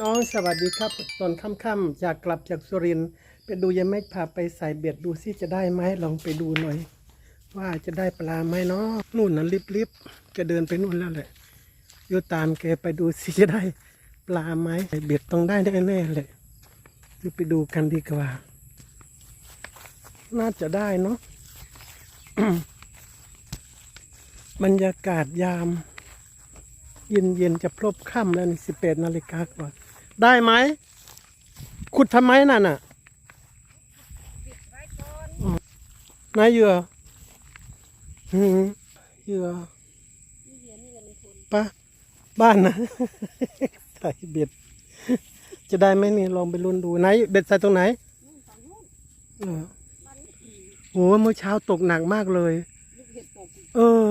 น้องสวัสดีครับตอนค่ำๆจากกลับจากสุรินทร์ไปดูยายแม่พาไปใส่เบ็ดดูซิจะได้ไหมลองไปดูหน่อย ว่าจะได้ปลาไหมเนาะนู่นน่ะรีบๆแกเดินไปนู่นแล้วแหละโยตามแกไปดูซิจะได้ปลาไหมใส่เบ็ดต้องได้แน่ๆเลยดูไปดูกันดีกว่า น่าจะได้เนาะบรรยากาศยาม เย็นๆจะพลบค่ำแล้วนี่สิบแปดนาฬิกากว่า ได้ไหม ขุดทำไมนั่นน่ะอ๋อนายเหยื่อหืมเหยื่อปะบ้านนะใส่เบ็ด จะได้ไหมนี่ลองไปลุ้นดูไหนเบ็ดใส่ตรงไหนเออโหเมื่อเช้าตกหนักมากเลย เออ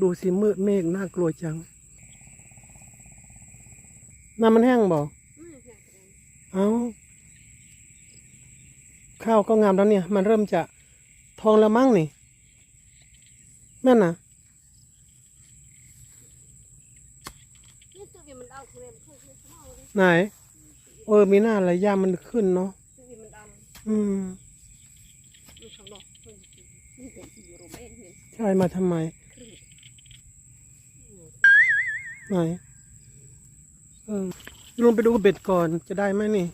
ดูสิมืดเมฆน่ากลัวจังน้ำมันแห้งบ่ เอาข้าวก็งามแล้วเนี่ย มันเริ่มจะทองแล้วมั้งนี่ แม่นนะนี่ตัวเวียมันเอาเครมเครื่องเครื่องข้าวเลยไหน เออ มีหน้าอะไรย่ามันขึ้นเนาะตัวเวียมันดำอืมดูข้างนอกเฮ้ยนี่เป็นสีโรเมนเห็นใช่มาทำไม ไหน เออ ลงไปดูเบ็ดก่อนจะได้ไหมนี่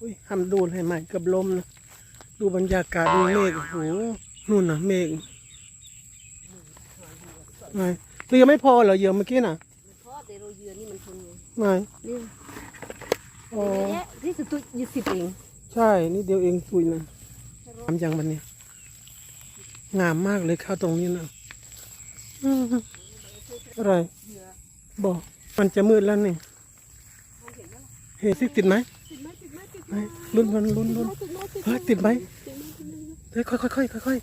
อุ้ยทำดูให้ใหม่เกับลมนะ ดูบรรยากาศดูเมฆโอ้โหนู่นนะเมฆไหนเรือไม่พอเหรอเหยื่อเมื่อกี้น่ะมันทอดแต่โรเยือนี่มันทนไงไหนนี่อ๋อเอ๊ะที่สุดตัวยี่สิบเอง ใช่นี่เดียวเองสุยนะงามจังบันนี้งามมากเลยข้าวตรงนี้นะอืมอะไรเหยื่อ บอกมันจะมืดแล้วนี่มองเห็นไหมล่ะเห็นสิติดไหมติดไหมติดไหมติดไหนลุ้นมันลุ้นลุ้นติดไหมติดไหมเฮ้ยติดไหมติดไหมติดไหมเฮ้ยค่อยค่อยค่อยค่อยค่อย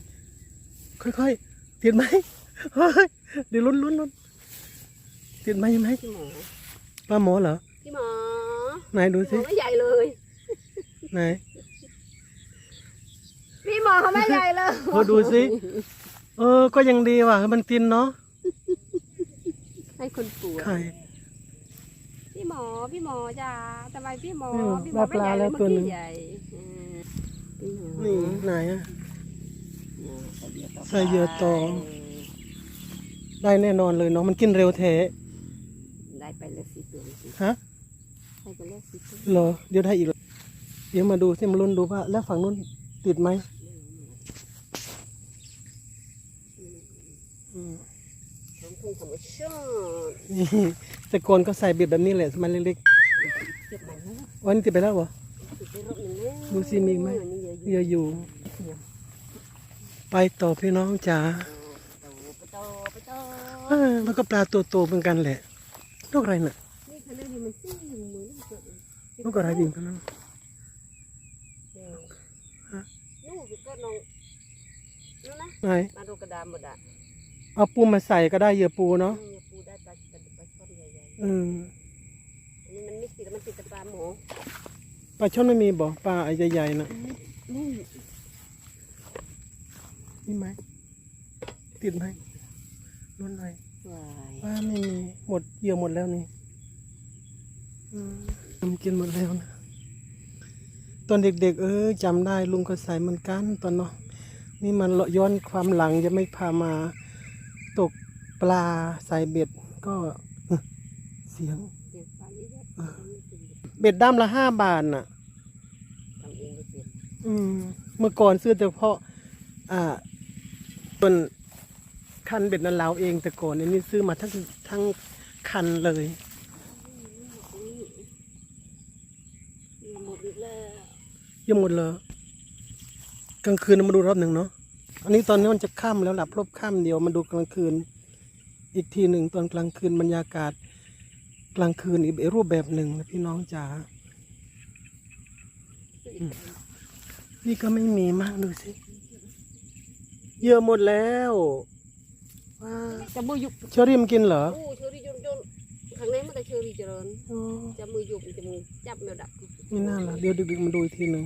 ค่อยค่อยติดไหมเฮ้ยเดี๋ยวลุ้นลุ้นลุ้นติดไหมยังไหมพี่หมอปลาหมอเหรอพี่หมอไหนดูพี่หมสิอไม่ใหญ่เลยไหนพี่หมอเขาไม่ใหญ่เลยเออดูสิเออก็ยังดีว่ะมันตินเนาะ ให้คนป่วยไข่พี่หมอพี่หมอจ้าทำไมพี่หมอ เนี่ยพี่หมอไม่ใหญ่ได้ปลาแล้เลวยตัวหนึ่ง เมื่อกี้ใหญ่อืมพี่หมอนี่ไหนอะ ใส่เหยื่อต่อใส่เหยื่อต่อได้แน่นอนเลยเนาะมันกินเร็วแท้ได้ไปเลยสิตัวสิฮะได้ไปเลยสิตัวเหรอเดี๋ยวได้อีกเหรอเดี๋ยวมาดูสิมาลุ้นดูว่า แล้วฝั่งนู้นติดไหมอืมของ ทุ่งธรรมชาตินี่แต่ก่อนก็ใส่เบ็ดแบบนี้แหละสมัยเล็กเก็บมันนะๆวันนี้ติดไปแล้วเหรอติดไปรอบหนึ่งแล้วดูสิมีไหมนี่เยอะอยู่เรืออยู่ ไปต่อพี่น้องจ๋าไปต่อไปต่อเออมันก็ปลาตัวโตเหมือนกันแหละนกอะไรน่ะนี่คะแนนนี่มันซิ่งมือนี่เกิดนกอะไรบินกันนั้นฮะนู่นก็น้องนู่นนะไหนมาดูกระดามหมดอะ เอาปูมาใส่ก็ได้เหยื่อปูเนาะนี่ปูได้ปลาปลาปลาช่อนใหญ่เออๆอันนี้มันไม่ติดมันติดแต่ปลาหมูปลาช่อนไม่มีบ่ปลาไอ้ใหญ่ๆน่ะนี่มีไหมติดไหมลุ้นหน่อยว้ายว่าไม่มีหมดเหยื่อหมดแล้วนี่อืมทำกินหมดแล้วนะตอนเด็ก ๆ เออจำได้ลุงก็ใส่เหมือนกันตอนเนาะนี่มันย้อนความหลังจะไม่พามาตก ปลาใส่เบ็ดก็เสียงเก็บปลาเยอะๆทำไม่ติดเบ็ดด้ามละห้าบาทน่ะ ทำเองก็เสร็จอืมเมื่อก่อนซื้อแต่เพาะ อ่าส่วนคันเบ็ดนั้นเราเองแต่ก่อนอันนี้ซื้อมาทั้งทั้งคันเลยนี่หมดอีกแล้วเยังหมดเลยกลางคืนมาดูรอบหนึ่งเนาะ อันนี้ตอนนี้มันจะค่ำแล้วหลับรบค่ำเดียวมาดูกลางคืน อีกทีหนึ่งตอนกลางคืนบรรยากาศกลางคืนอีกรูปแบบหนึ่งนะพี่น้องจ๋านี่ก็ไม่มีมากดูสิเยอะหมดแล้วว้าจะมือยุบเชอรี่มนกินเหรอโอ้เชอรี่ยนยนข้างในมันแต่เชอรี่เจริญอ๋อจะมือยุบจะมือจับแมวดักไม่น่าละเดี๋ยวดึกๆมาดูอีกทีหนึ่ง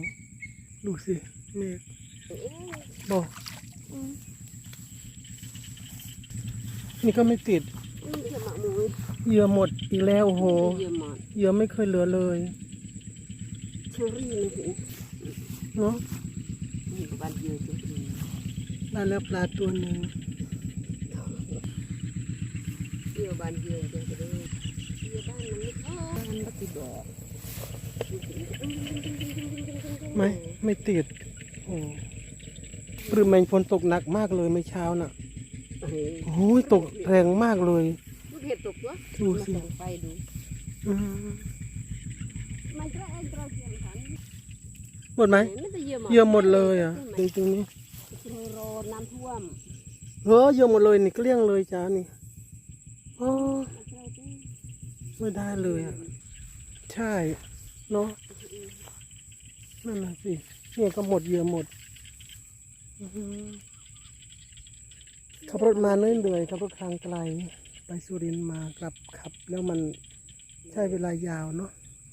ดูสิเมฆเอ๊ะบอกอืม นี่ก็ไม่ติดนี่จะหมาหมูเหยื่อหมดอีกแล้วโอ้โหเยอะหมดเหยื่อไม่เคยเหลือเลยเชอรี่มันเห็นเนาะนี่ก็บ้านเยอะเชอรี่ได้แล้วปลาตัวหนึ่งเยอะบ้านเยอะเชอรี่เยอะบ้านมันไม่เข้ามันก็ติดดอกไม่ไม่ติดโอ้หรือแมงฝนตกหนักมากเลยเมื่อเช้าน่ะเฮ้ย โอ้ยตกแรงมากเลยลูกเห็บตกวะดูสิมาส่องไฟดูอืมมันกระไอ้กระเทียมขันหมดไหมไม่ได้เยอะหมดเหยื่อหมดเลยอะจริงๆนี่โรโรน้ำท่วมเฮ้อเหยื่อหมดเลยนี่เกลี้ยงเลยจ้านี่อ๋อไม่ได้เลยอะใช่เนาะนั่นน่ะสิเนี่ยก็หมดเหยื่อหมดอื้อหือ ขับรถมาเนื่อยๆขับรถทางไกล ไปสุรินทร์มากลับขับ แล้วมันใช้เวลายาวเนาะ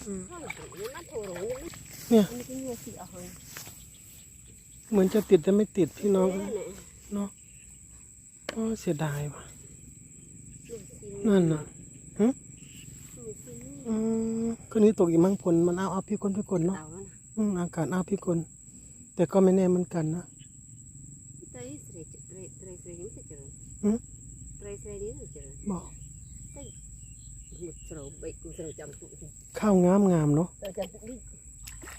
อืมข้าวโรน้ำโถโรเนี่ยอันนี้ก็เนื้อสีอ่อนเหมือนจะติดแต่ไม่ติดพี่น้องแน่เนาะอ๋อเสียดายว่ะๆนั่นน่ะฮะมีซีนี่อืมคืนนี้ตกอีกมั้งผลมันเอาเอาพี่คนพี่คนเนาะเอานะอืมอากาศเอาพี่คน แต่ก็ไม่แน่เหมือนกันนะ แต่อีสเรจเรเรเรนี่ จะเจริญหืมเรเรนี่จะเจริญบอกมุดเราใบกุเราจำตุกข้าวงามงามๆเนาะเราจำตุกนี่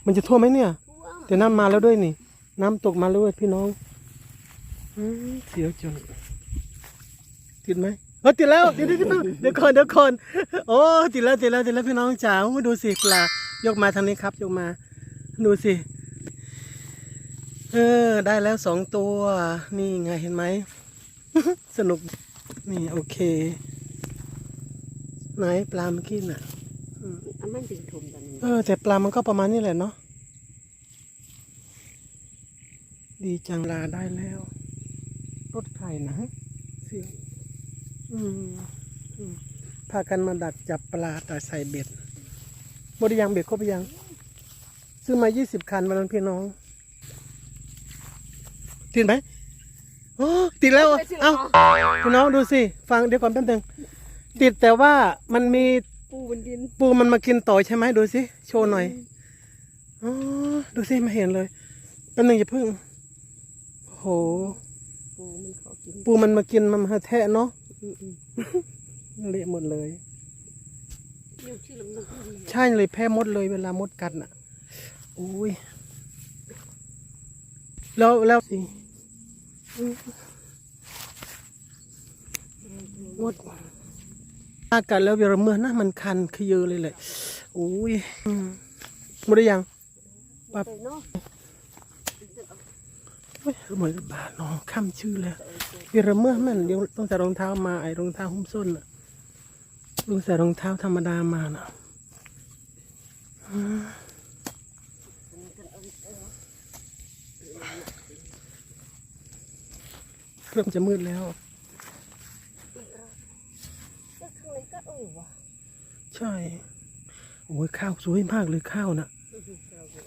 มันจะท่วมไหมเนี่ยท่วมแต่น้ำมาแล้วด้วยนี่ น้ำตกมาแล้วด้วยพี่น้องอืมเสียวจนติดไหมเออติดแล้วติดติดติดติดเดี๋ยวก่อนเดี๋ยวก่อนโอ้ติดแล้วติดแล้วติดแล้วพี่น้องจ๋าโอ้ดูสิปลายกมาทางนี้ครับยกมา ดูสิเออได้แล้วสองตัว นี่ไงเห็นไหม สนุก นี่ โอเค ไหนปลาเมื่อกี้น่ะอะมันถึงทุ่มตอนนี้เออ แต่ปลามันก็ประมาณนี้แหละเนาะดีจังลาได้แล้วรถไข่นะเสียงอืมอืมพากันมาดักจับปลาแต่ใส่เบ็ดหมดหรือยังเบ็ดครบหรือยัง ซื้อมายี่สิบคันมาแล้วพี่น้องติดไหมโอ้ ติดแล้วอะเอ้าพี่น้องดูสิฟังเดี๋ยวก่อนแป๊บนึงติดแต่ว่ามันมีปูบนดินปูมันมากินต่อใช่ไหมดูสิโชว์หน่อยอ๋อดูสิไม่เห็นเลยแป๊บนึงอย่าเพึ่งโอ้โหปูมันขอกินปูมันมากินมันมาแทะเนาะอืมอืมเละหมดเลยเดี๋ยวชื่อลำดับที่ดีใช่เลยแพ้มดเลยเวลามดกัดน่ะโอ้ยแล้วแล้วสิ มดอากัดแล้วเวลาเมื่อนะมันคันขยเยอะเลยแหละโอ้ยอืมหมดหรือยังปั๊บเออเนาะเฮ้ยเหมือนกับบาน้องข้ามชื่อแล้วเวลาเมื่อมันเดี๋ยวต้องใส่รองเท้ามาไอ้รองเท้าหุ้มส้นน่ะลุงใส่รองเท้าธรรมดามาน่ะเริ่มจะมืดแล้ว ก็ข้างในก็เออ ว่ะใช่โอ้ยข้าวสวยมากเลยข้าวนะ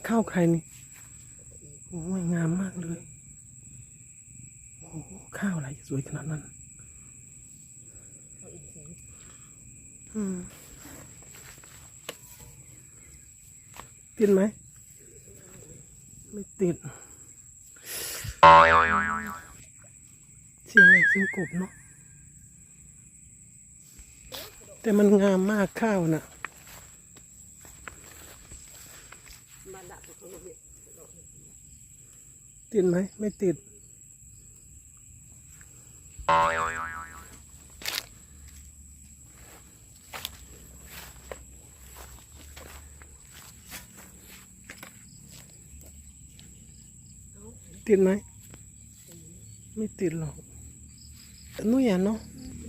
ข้าวใครนี่โอ้ยงามมากเลยโอ้ข้าวอะไรสวยขนาดนั้นอืมติดไหม ไม่ติด เสียงอะไรเสียงกบเนาะ แต่มันงามมากข้าวน่ะติดไหมไม่ติด ติดไหมไม่ติดหรอกนุ่ยอะเนาะ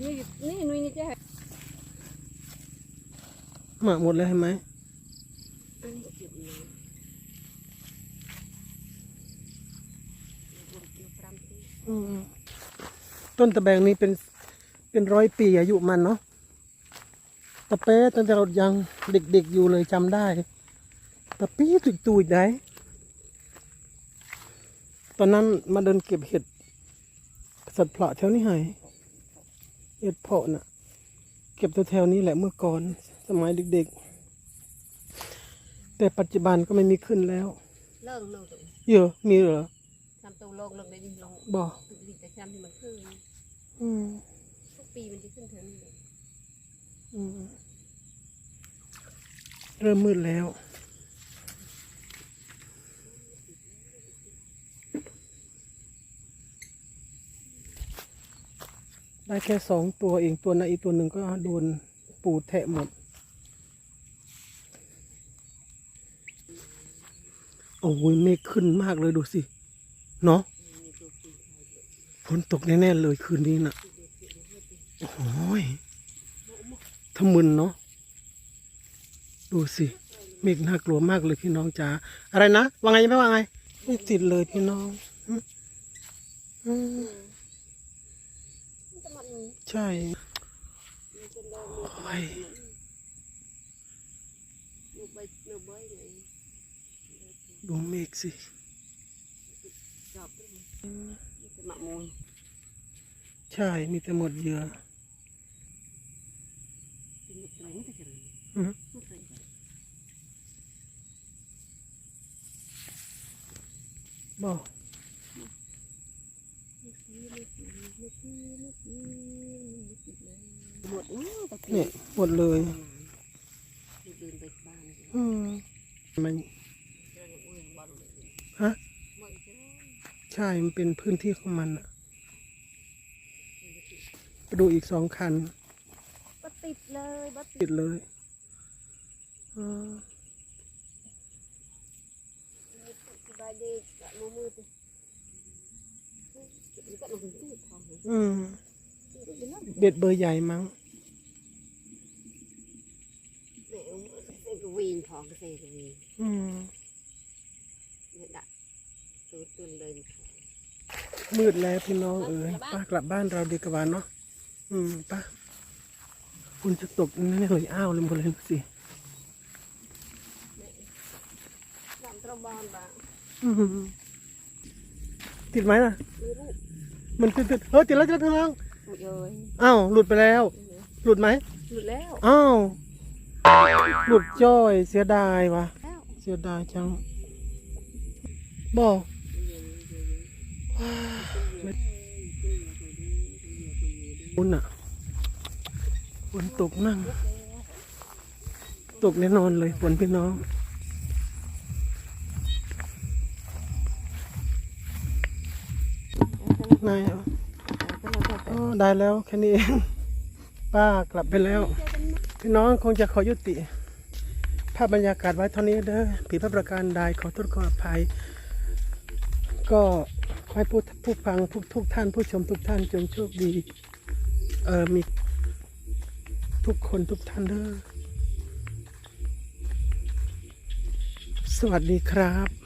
นี่นี่นุ้ยนี่จะ หมาหมดแล้วเห็นไหมอันนี้เก็บต้นตะแบงนี้เป็นเป็นร้อยปีอายุมันเนาะตะเป๊ะตั้งแต่เรายังเด็กๆอยู่เลยจำได้ตะปีตุยตุยได้ตอนนั้นมาเดินเก็บเห็ดสัตว์เพาะแถวนี้หายเห็ดเพาะน่ะ เก็บตัวแถวนี้แหละเมื่อก่อน สมัยเด็กๆ แต่ปัจจุบันก็ไม่มีขึ้นแล้ว เลิกเลิกตัวเยอะมีเหรอทำตัวโลกเลิกได้ดีลงบ่ดีแต่ชามที่มันขึ้นอืมทุกปีมันจะขึ้นเท่านี้เลยอืมเริ่มมืดแล้วได้แค่สองตัวเองตัวนั้นอีกตัวหนึ่งก็โดนปูแทะหมด โอ้ยเมฆขึ้นมากเลยดูสิ เนาะมีตัวปีไทยด้วยฝนตกแน่ๆเลยคืนนี้น่ะ โอ้ยทะมึนเนาะ ดูสิ เมฆน่ากลัวมากเลยพี่น้องจ๋า อะไรนะ ว่าไงยังไม่ว่าไง ไม่ติดเลยพี่น้องอืมอืมมันจะมันมันใช่จะโลกโอ้ย เนื้อใบเนื้อใบเลยดูเมฆสิจอบด้วยมันจะหมะมูลใช่ มีแต่หมดเหยื่อเป็นมุดเลยนี่ก็จะเลยอืมมุดเลยบอกหมดอู้ตะกี้เนี่ยหมดเลยเดินไปบ้านอืมมัน เดินอุ้ยบอลเลย ฮะ หมดจ้า ใช่ มันเป็นพื้นที่ของมันอะไปดูอีกสองคันบัติดเลยบัติติดดเลยอ่าสบายดีกะมือมือไปก็ลงถึงตู้ทองเลยอืมเดี๋ยวนะเบ็ดเบอร์ใหญ่มั้งเดี๋ยวเส้นกวีนทองเส้นกวีนอืม เนี่ยดักตัวตุนเลย มืดแล้วพี่น้องเอ๋ยป้ากลับบ้านเราดีกว่าเนาะอืมป้าคุณจะตกแน่ๆเลยอ้าวเลยหมดเลยดูสิดำตรบอลบ้างอืมติดไหมล่ะไม่รู้มันติดติดเออติดแล้วติดแล้วพี่น้องหมดเลยอ้าวหลุดไปแล้ว หลุดไหมหลุดแล้วอ้าวหลุดจ้อยเสียดายวะแล้วเสียดายจังบอก คุณอะฝนตกนั่ง ตกแน่นอนเลยฝนพี่น้องนายเอาอ๋อได้แล้วแค่นี้เองป้ากลับไปแล้ว พี่น้องคงจะขอยุติ ภาพบรรยากาศไว้เท่านี้เด้อผิดพลาดประการใดขอโทษขออภัย ก็ขอ ให้ผู้ผู้ฟังทุกทุกท่านผู้ชมทุกท่านจงโชคดี เออมีทุกคนทุกท่านเด้อสวัสดีครับ